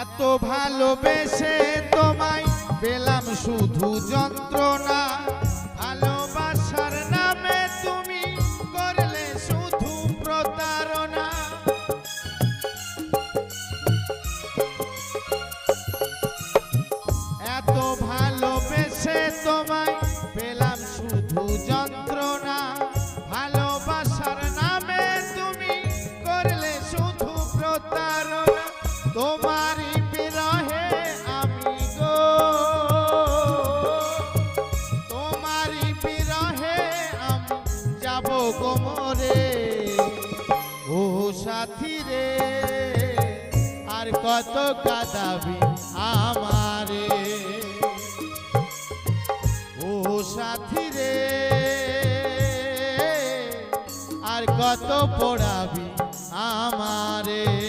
এত ভালোবেসে তোমায় পেলাম শুধু যন্ত্রণা। ভালোবাসার নামে তুমি করলে শুধু প্রতারণা। এত ভালোবেসে তোমায় পেলাম শুধু যন্ত্রণা। ভালোবাসার নামে তুমি করলে শুধু প্রতারণা। তোমারই গোমরে ও সাথী রে, আর কত কাদাবি আমারে। ও সাথী রে, আর কত পড়াবি আমারে।